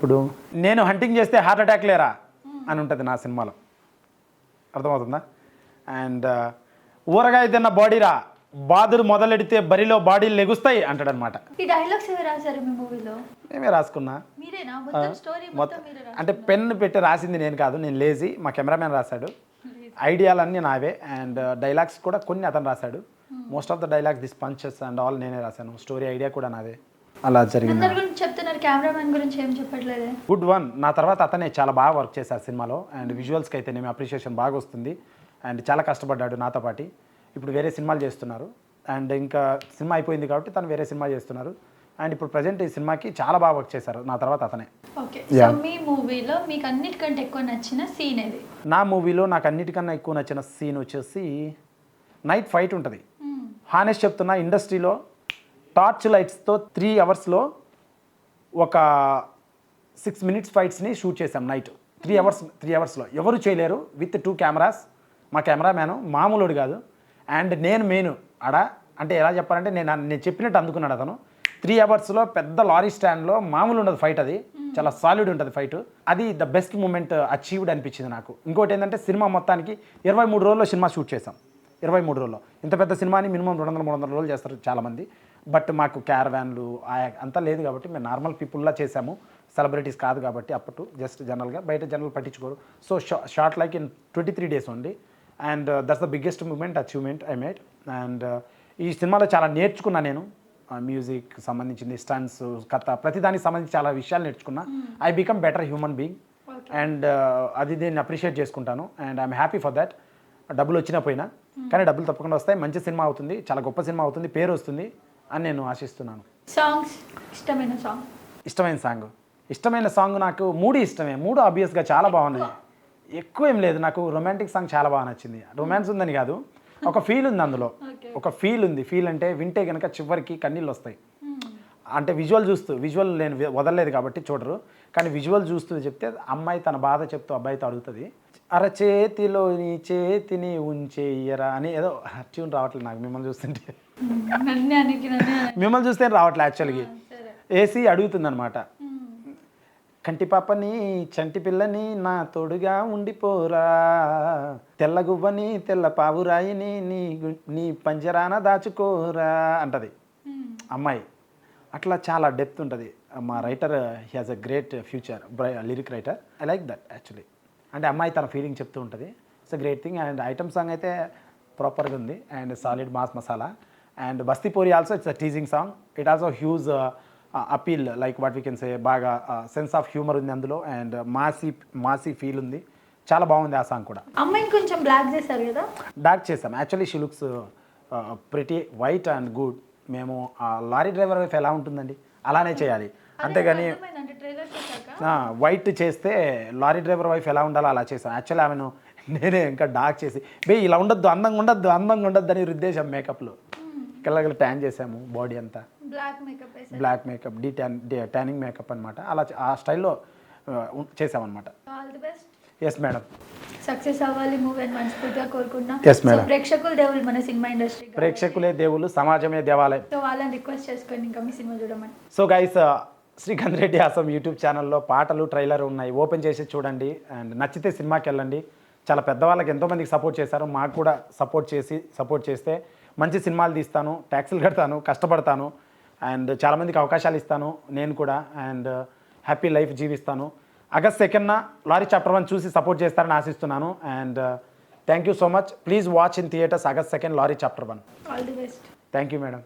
ఇప్పుడు నేను హంటింగ్ చేస్తే హార్ట్ అటాక్ లేరా అని ఉంటుంది నా సినిమాలో. అర్థమవుతుందా? అండ్ ఊరగాయ తిన్న బాడీరా బాదురు మొదలెడితే బరిలో బాడీలు లెగుస్తాయి అంటాడనమాట. ఈ డైలాగ్స్ మూవీలో? మేమే రాసుకున్నా. మొత్తం అంటే పెన్ పెట్టి రాసింది నేను కాదు నేను లేజీ మా కెమెరామెన్ రాశాడు. ఐడియాలన్నీ నావే. అండ్ డైలాగ్స్ కూడా కొన్ని అతను రాశాడు. Most of the dialogues this punches and all నేనే రాశాను. స్టోరీ ఐడియా కూడా నాదే. అలా జరిగింది. అందరి గురించి చెప్తున్నారు కెమెరామెన్ గురించి ఏం చెప్పట్లేదే. Good one. నా తర్వాత అతనే చాలా బాగా వర్క్ చేశారు సినిమాలో. అండ్ విజువల్స్కి అయితే నేను అప్రిషియేషన్ బాగా వస్తుంది. అండ్ చాలా కష్టపడ్డాడు నాతో పాటు. ఇప్పుడు వేరే సినిమాలు చేస్తున్నారు. అండ్ ఇంకా సినిమా అయిపోయింది కాబట్టి తను వేరే సినిమా చేస్తున్నారు. అండ్ ఇప్పుడు ప్రజెంట్ ఈ సినిమాకి చాలా బాగా వర్క్ చేశారు నా తర్వాత అతనే. ఓకే. సో. మీ మూవీలో మీకు అన్నిటికంటే ఎక్కువ నచ్చిన సీన్ ఏది? నా మూవీలో నాకు అన్నిటికన్నా ఎక్కువ నచ్చిన సీన్ వచ్చేసి నైట్ ఫైట్ ఉంటుంది. హానెస్ట్ చెప్తున్నా ఇండస్ట్రీలో టార్చ్ లైట్స్తో త్రీ అవర్స్లో ఒక సిక్స్ మినిట్స్ ఫైట్స్ని షూట్ చేసాం నైట్. త్రీ అవర్స్ త్రీ అవర్స్లో. ఎవరు చేయలేరు. With two cameras. మా కెమెరామ్యాను మామూలుడు కాదు. అండ్ నేను మెయిన్. ఆడ అంటే ఎలా చెప్పాలంటే నేను నేను చెప్పినట్టు అందుకున్నాడు అతను. త్రీ అవర్స్లో పెద్ద లారీ స్టాండ్లో మామూలు ఉండదు ఫైట్ అది. చాలా సాలిడ్ ఉంటుంది ఫైట్. అది ద బెస్ట్ మూమెంట్ అచీవ్డ్ అనిపించింది నాకు. ఇంకోటి ఏంటంటే సినిమా మొత్తానికి ఇరవై మూడు రోజుల్లో సినిమా షూట్ చేసాం ఇరవై మూడు రోజుల్లో. ఇంత పెద్ద సినిమాని మినిమం రెండు వందల మూడు వందల రోజులు చేస్తారు చాలామంది. బట్ మాకు క్యారవాన్లు అంతా లేదు కాబట్టి మేము నార్మల్ పీపుల్లా చేసాము సెలబ్రిటీస్ కాదు కాబట్టి అప్పటి జస్ట్ జనరల్గా బయట జనరల్ పట్టించుకోరు. So short like in twenty three days only. And that's the biggest moment achievement I made and ఈ సినిమాలో చాలా నేర్చుకున్నా నేను. మ్యూజిక్ సంబంధించింది స్టన్స్ కథ ప్రతిదానికి సంబంధించి చాలా విషయాలు నేర్చుకున్నా. I become better human being and అది నేను అప్రిషియేట్ చేసుకుంటాను. And I'm happy for that డబ్బులు వచ్చినా పోయినా. కానీ డబ్బులు తప్పకుండా వస్తాయి. మంచి సినిమా అవుతుంది. చాలా గొప్ప సినిమా అవుతుంది. పేరు వస్తుంది. అని నేను ఆశిస్తున్నాను. సాంగ్స్ ఇష్టమైన సాంగ్ ఇష్టమైన సాంగ్. ఇష్టమైన సాంగ్ నాకు మూడు ఇష్టమే. మూడు ఆబ్వియస్గా చాలా బాగున్నాయి. ఎక్కువ ఏం లేదు. నాకు రొమాంటిక్ సాంగ్ చాలా బాగా నచ్చింది. రొమాన్స్ ఉందని కాదు. ఒక ఫీల్ ఉంది అందులో. ఒక ఫీల్ ఉంది. ఫీల్ అంటే వింటే కనుక చివరికి కన్నీళ్ళు వస్తాయి. అంటే విజువల్ చూస్తూ విజువల్ నేను వదలలేదు కాబట్టి చూడరు. కానీ విజువల్ చూస్తూ చెప్తే అమ్మాయి తన బాధ చెప్తూ అబ్బాయితో అడుగుతుంది. అరచేతిలో నీ చేతిని ఉంచేయరా అని ఏదో ట్యూన్ రావట్లేదు నాకు మిమ్మల్ని చూస్తుంటే. మిమ్మల్ని చూస్తే రావట్లేదు యాక్చువల్గా ఏసీ అడుగుతుందన్నమాట. కంటి పాపని చంటి పిల్లని నా తోడుగా ఉండిపోరా. తెల్లగువ్వని తెల్ల పావురాయిని నీ నీ పంజరాన దాచుకోరా అంటది. అమ్మాయి. అట్లా చాలా డెప్త్ ఉంటుంది. మా writer he has a great future lyric writer I like that actually అంటే అమ్మాయి తన ఫీలింగ్ చెప్తూ ఉంటుంది. It's a great thing and item song అయితే ప్రాపర్గా ఉంది. And solid mass masala. And బస్తీపూరి also it's a teasing song it also huge appeal like what we can say బాగా sense of humour ఉంది అందులో అండ్ మాసీ మాసీ ఫీల్ ఉంది. చాలా బాగుంది ఆ సాంగ్ కూడా. అమ్మాయిని కొంచెం బ్లాక్ చేశారు కదా? డార్క్ చేసాం actually she looks pretty white and good మేము ఆ లారీ డ్రైవర్ వైఫ్ ఎలా ఉంటుందండి? అలానే చేయాలి. అంతేగాని వైట్ చేస్తే లారీ డ్రైవర్ వైఫ్ ఎలా ఉండాలో అలా చేసాం యాక్చువల్లీ ఆమెను నేనే ఇంకా డార్క్ చేసి బే ఇలా ఉండొద్దు అందంగా ఉండొద్దు అందంగా ఉండొద్దు అని రుద్దేశాం మేకప్లో కళ్ళగల ట్యాన్ చేసాము బాడీ అంతా. బ్లాక్ మేకప్ వేసారు black makeup de tan tanning makeup అనమాట అలా ఆ స్టైల్లో చేసామన్నమాట. ఎస్ మేడం సక్సెస్ అవ్వాలి మూవీ అని మనస్ఫూర్తిగా కోరుకున్నా Yes, madam. సో ప్రేక్షకులు దేవుళ్ళు మన సినిమా ఇండస్ట్రీ ప్రేక్షకులే దేవుళ్ళు సమాజమే దేవాలయం. సో వాళ్ళని రిక్వెస్ట్ చేసుకోండి ఇంకా మీ సినిమా చూడమని. So guys Srikanth Reddy awesome YouTube ఛానల్లో పాటలు ట్రైలర్ ఉన్నాయి. ఓపెన్ చేసి చూడండి. అండ్ నచ్చితే సినిమాకి వెళ్ళండి. చాలా పెద్దవాళ్ళకి ఎంతోమందికి సపోర్ట్ చేశారు. మాకు కూడా సపోర్ట్ చేసి సపోర్ట్ చేస్తే మంచి సినిమాలు తీస్తాను ట్యాక్సీలు కడతాను కష్టపడతాను అండ్ చాలామందికి అవకాశాలు ఇస్తాను నేను కూడా అండ్ హ్యాపీ లైఫ్ జీవిస్తాను. ఆగస్ట్ సెకండ్న లారీ చాప్టర్ వన్ చూసి సపోర్ట్ చేస్తారని ఆశిస్తున్నాను and thank you so much please watch in theatres August second lorry chapter one. All the best thank you madam